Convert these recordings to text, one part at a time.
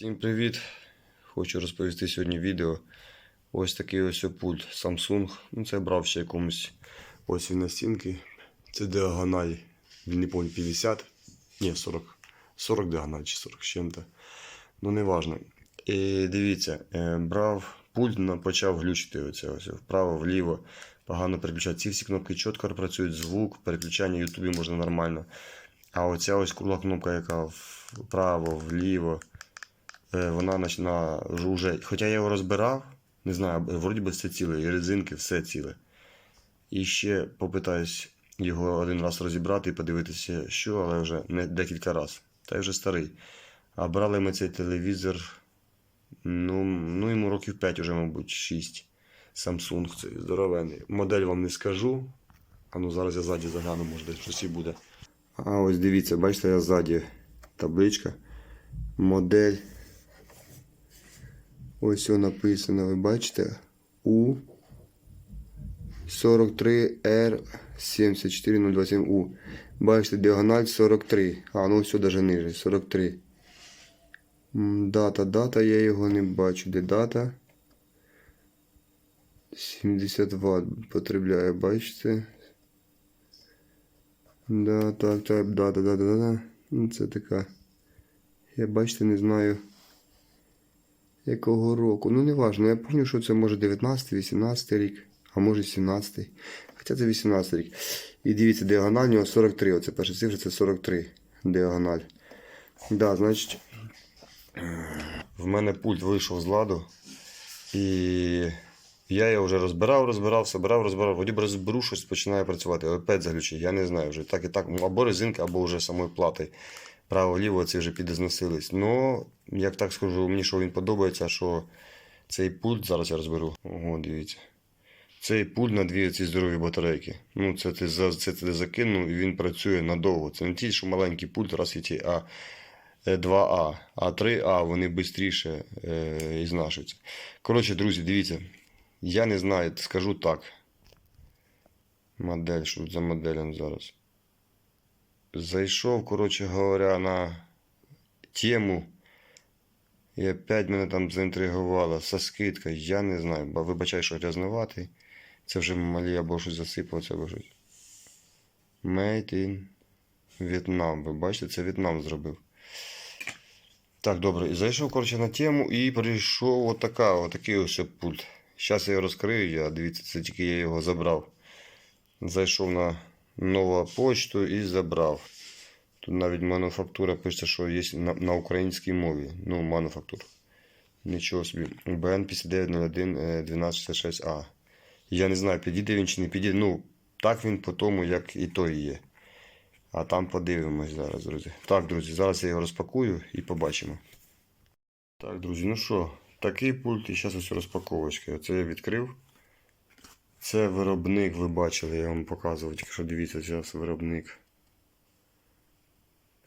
Всім привіт! Хочу розповісти сьогодні відео. Ось такий ось пульт Samsung. Ну, це брав ще якомусь. Ось він на стінки. Це діагональ. Не пам'ятаю 50. Ні, 40. 40 діагональ чи 40 з чим-то. Ну, не важно. І дивіться, е, брав пульт, почав глючити оце ось вправо, вліво. Погано переключати. Ці всі кнопки чітко працюють, звук, переключання в Ютубі можна нормально. А оця ось кругла кнопка, яка вправо, вліво. Е, вона почала вже. Хоча я його розбирав, не знаю, вроді би все ціле, і резинки, все ціле. І ще попитаюсь його один раз розібрати і подивитися, що, але вже не декілька разів. Та й вже старий. А брали ми цей телевізор. Ну, ну йому років 5 вже, мабуть, 6. Samsung цей здоровений. Модель вам не скажу. А ну зараз я ззаді загляну, може десь щось і буде. А ось дивіться, бачите, я ззаді табличка. Модель. Ось все написано, ви бачите? У 43R74027U. Бачите, діагональ 43. А, ну все даже ниже. 43. Дата, дата, я його не бачу. Де дата? 70 Вт потребляє, бачите? Да, так, так, дата, дата, дата. Ну, це така. Я бачите, не знаю якого року. Ну, не важно. Я пам'ятаю, що це може 19-18 рік, а може 17-й. Хоча це 18 рік. І дивіться, діагональ у нього 43. Оце перша цифра, це 43 діагональ. Да, значить, в мене пульт вийшов з ладу. І я його вже розбирав, розбирав, собирав, розбирав. Вроді б розберу, щось починає працювати. Опять заглючить, я не знаю вже. Так і так, або резинка, або вже самої плати. Право-ліво ці вже підізносились. Ну, як так скажу, мені що він подобається, що цей пульт, зараз я розберу. Ого, дивіться. Цей пульт на дві ці здорові батарейки. Ну, це ти, за- це ти закинув і він працює надовго. Це не ті, що маленький пульт, раз і ті, а е, 2А, а 3А, вони швидше е, ізнашуються. Коротше, друзі, дивіться. Я не знаю, скажу так. Модель, що тут за модель зараз. Зайшов, коротше говоря, на тему. І опять мене там заінтригувало. Со скидкою, я не знаю. Бо вибачай, що грязноватий. Це вже малі або щось засипалося, або щось. Made in Vietnam. Ви бачите, це В'єтнам зробив. Так, добре. І зайшов, коротше, на тему і прийшов отака, отакий ось пульт. Зараз я його розкрию, я, дивіться, це тільки я його забрав. Зайшов на нову почту і забрав. Тут навіть мануфактура пише, що є на, на українській мові. Ну, мануфактура. Нічого собі. БН 5901 1266А. Я не знаю, підійде він чи не підійде. Ну, так він по тому, як і той є. А там подивимось зараз, друзі. Так, друзі, зараз я його розпакую і побачимо. Так, друзі, ну що, такий пульт і зараз ось розпаковочка. Оце я відкрив. Це виробник, ви бачили, я вам показував, тільки що дивіться, зараз виробник.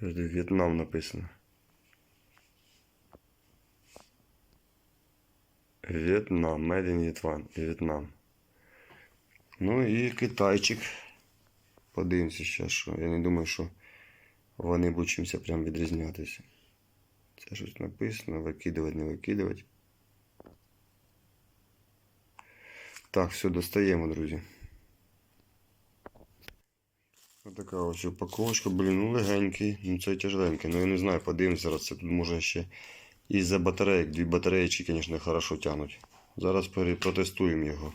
В'єтнам написано. В'єтнам, Made in В'єтнам. Ну і китайчик. Подивимося ще, що. Я не думаю, що вони будуть чимось прям відрізнятися. Це щось написано, викидувати, не викидувати. Так, все, достаємо, друзі. Отака ось упаковочка, блін, ну легенький, ну це тяжеленький. Ну я не знаю, подивимося зараз. Це тут може ще із-за батареїк. Дві батареїчки, звісно, хорошо тягнуть. Зараз протестуємо його.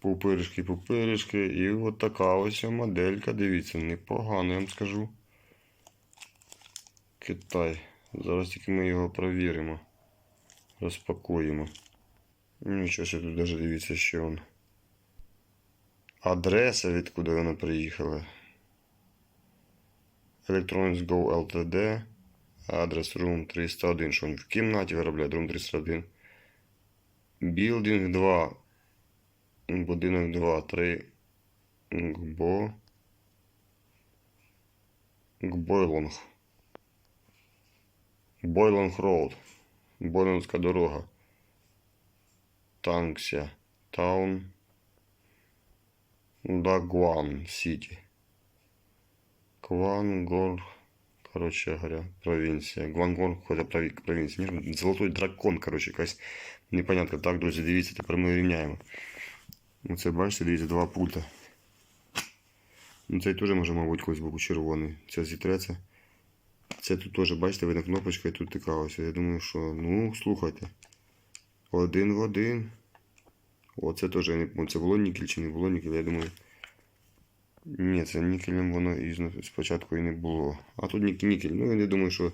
Пупиришки, пупиришки. І от така ось моделька, дивіться, непогано, я вам скажу. Китай. Зараз тільки ми його провіримо. Розпакуємо. Нічого собі тут даже дивіться, що он. Адреса, відкуди вона приїхала. Electronics Go Ltd. Адрес Room 301. Що він в кімнаті виробляє Room 301. Building 2. Будинок 2, 3. Гбо. Гбойлонг. Бойлонг Роуд. Бойлонгська дорога. Танкся. Таун. Дагуан Сити. Квангор коротше говоря, провінція. Гвангонг, хоча прові- провінція. Ні, Золотой дракон, коротше, якась непонятка. Так, друзі, дивіться, тепер ми рівняємо. Оце бачите, дивіться, два пульта. Ну, цей теж може, мабуть, когось боку червоний. Це зітреться. Це тут теж, бачите, видно кнопочка і тут така ось. Я думаю, що, ну, слухайте. Один в один. О, це теж не це було нікель чи не було нікель, я думаю. Ні, це нікелем воно і спочатку і не було. А тут нік- нікель. Ну, я не думаю, що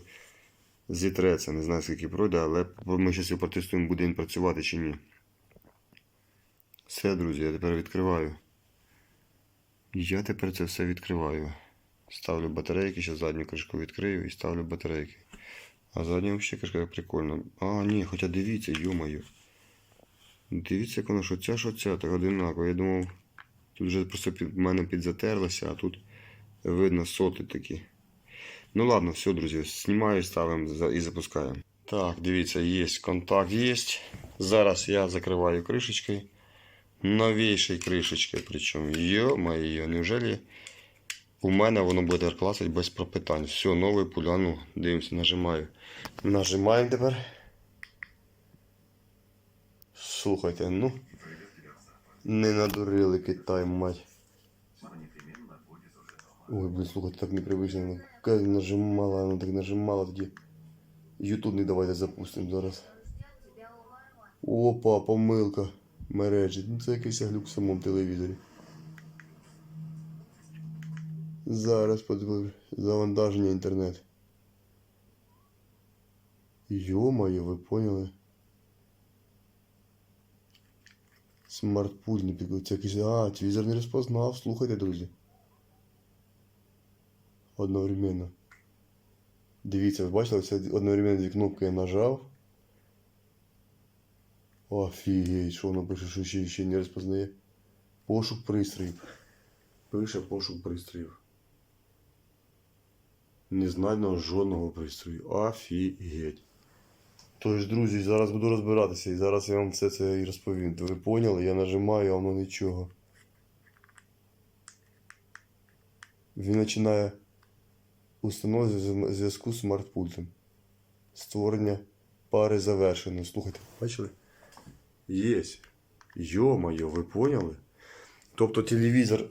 зітреться. Не знаю, скільки пройде, але ми зараз його протестуємо, буде він працювати чи ні. Все, друзі, я тепер відкриваю. Я тепер це все відкриваю. Ставлю батарейки, зараз задню кришку відкрию і ставлю батарейки. А задня взагалі кришка прикольна. А, ні, хоча дивіться, йомаю. Дивіться, як воно, що ця, що ця, так одинаково. Я думав, тут вже просто під мене підзатерлося, а тут видно соти такі. Ну ладно, все, друзі, знімаю, ставимо і запускаємо. Так, дивіться, є контакт, є. Зараз я закриваю кришечкою. Новейшей кришечкой, причому. Ё-моё, неужели у мене воно буде класить без пропитань. Все, новий пуль. А ну, дивимося, нажимаю. Нажимаємо тепер. Слухайте, ну. Не надурили Китай, мать. Ой, блин, слухайте, так непривично. Как нажимала, она так нажимала тоді. Ютуб не давайте запустимо зараз. Опа, помилка мережі. Ну це якийсь глюк в самому телевізорі. Зараз подивлюсь. Завантаження інтернет. Йо-моє, ви поняли? Смарт-пульт не підключився. Якийсь... А, телевізор не розпознав. Слухайте, друзі. Одновременно. Дивіться, ви бачили, це одновременно дві кнопки я нажав. Офігеть, що воно пише, що ще, ще не розпознає. Пошук пристроїв. Пише пошук пристроїв. Не знайдено жодного пристрою. Офігеть. Тож, друзі, зараз буду розбиратися і зараз я вам все це і розповім. Ви поняли? Я нажимаю, а воно нічого. Він починає установлення зв'язку з смарт-пультом. Створення пари завершено. Слухайте, бачили? Єсть. Йо-моє, ви поняли? Тобто телевізор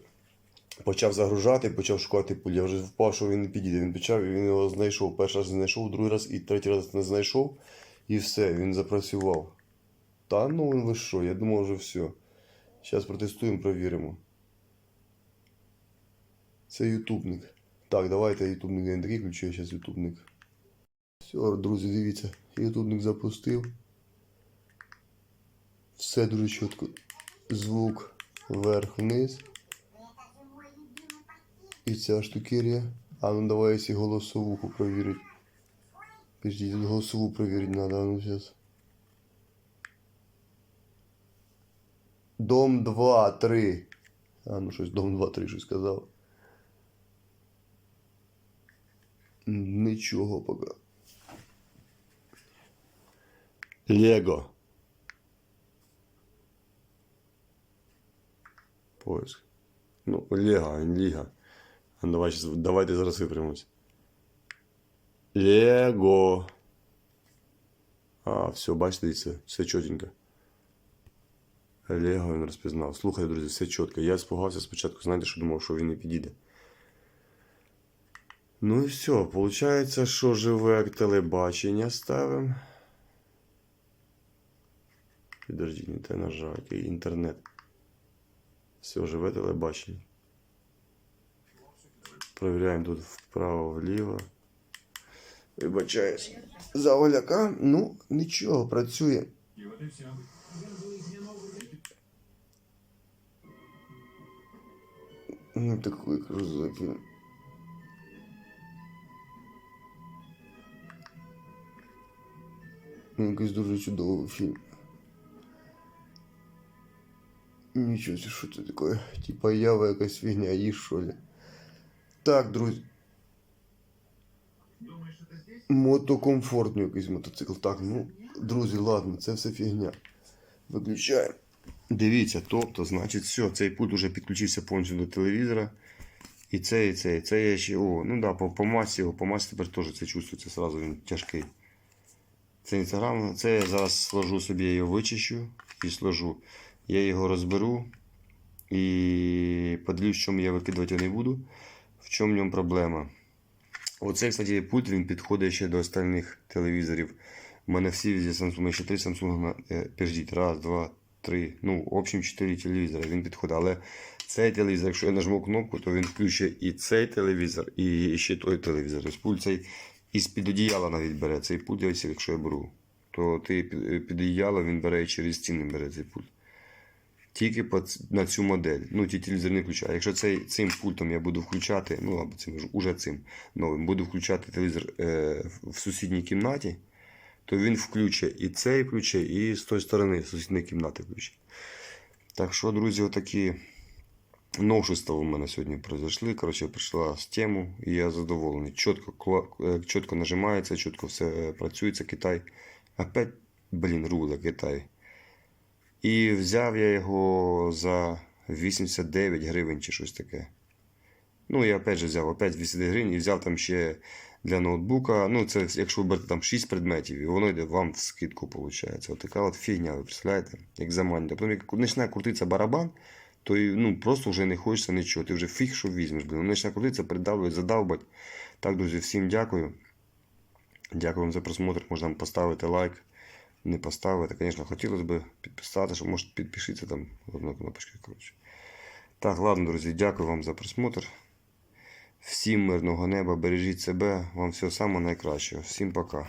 почав загружати, почав шукати пуль. Я вже впав, що він не підійде. Він почав і він його знайшов. Перший раз знайшов, другий раз і третій раз не знайшов. І все, він запрацював. Та ну ви що, я думав вже все. Зараз протестуємо, провіримо. Це ютубник. Так, давайте ютубник я не такий ключу, я зараз ютубник. Все, друзі, дивіться, ютубник запустив. Все дуже чітко. Звук вверх-вниз. І ця штукерія. А ну давай якщо голосовуху провірить. Подожди, тут голосову провірити надо, ну сейчас. Дом 2, 3. А ну щось дом 2, 3 щось сказав. Нічого поки. Лего. Поиск. Ну, Лего, Ліга. Давай, давайте зараз випрямимось. Лего. А, все, бачите, це все чотенько. Лего він розпізнав. Слухайте, друзі, все чітко. Я спугався спочатку, знаєте, що думав, що він не підійде. Ну і все, виходить, що живе телебачення ставимо. Підождіть, не те який інтернет. Все, живе телебачення. Провіряємо тут вправо-вліво. Вибачаюсь. За Оляка, ну, нічого, працює. І от і все. Ну, такий крузак. він. Ну, якийсь дуже чудовий фільм. Нічого, це що це таке? Типа ява якась фігня, їж що ли? Так, друзі. Мотокомфортний якийсь мотоцикл. Так, ну, друзі, ладно, це все фігня. Виключаємо. Дивіться, тобто, значить, все, цей пульт уже підключився повністю до телевізора. І це, і це, і це я ще. О, ну да, по, по масі його, по масі тепер теж це чувствується сразу, він тяжкий. Це інстаграм, це я зараз сложу собі, я його вичищу і сложу. Я його розберу і подивлюсь, в чому я викидувати його не буду, чому в ньому проблема. Оцей, кстати, пульт він підходить ще до остальних телевізорів. У мене всі зі Samsung, ще три Samsung, е, раз, два, три, ну, в общем, чотири телевізори, він підходить. Але цей телевізор, якщо я нажму кнопку, то він включить і цей телевізор, і ще той телевізор. Тобто пульт цей із-під одіяла навіть бере. Цей пульт, якщо я беру, то ти під, під одіяло він бере і через стіни бере цей пульт. Тільки на цю модель. Ну, ті телевізор не включає. Якщо цей, цим пультом я буду включати, ну або цим уже цим новим, буду включати телевізор е, в- сусідній кімнаті, то він включить і цей включить, і з тої сторони, сусідньої кімнати включить. Так що, друзі, отакі новшества у мене сьогодні произошли. Коротше, прийшла з тему, і я задоволений. Чітко, е, чітко нажимається, чітко все е, працюється. Китай. Опять, блін, рула Китай. І взяв я його за 89 гривень чи щось таке. Ну, я опять же взяв опять 200 гривень і взяв там ще для ноутбука. Ну, це якщо ви берете там 6 предметів, і воно йде вам в скидку, виходить. От така от фігня, ви представляєте, як заманює. Потім як починає крутитися барабан, то ну, просто вже не хочеться нічого. Ти вже фіг, що візьмеш. Блин. Починає крутитися, придавлює, задавбать. Так, друзі, всім дякую. Дякую вам за просмотр. Можна поставити лайк. Не поставити. Звісно, хотілося б підписати, що може підпишіться там одну кнопочку. Коротше. Так, ладно, друзі, дякую вам за просмотр. Всім мирного неба, бережіть себе, вам всього найкращого. Всім пока.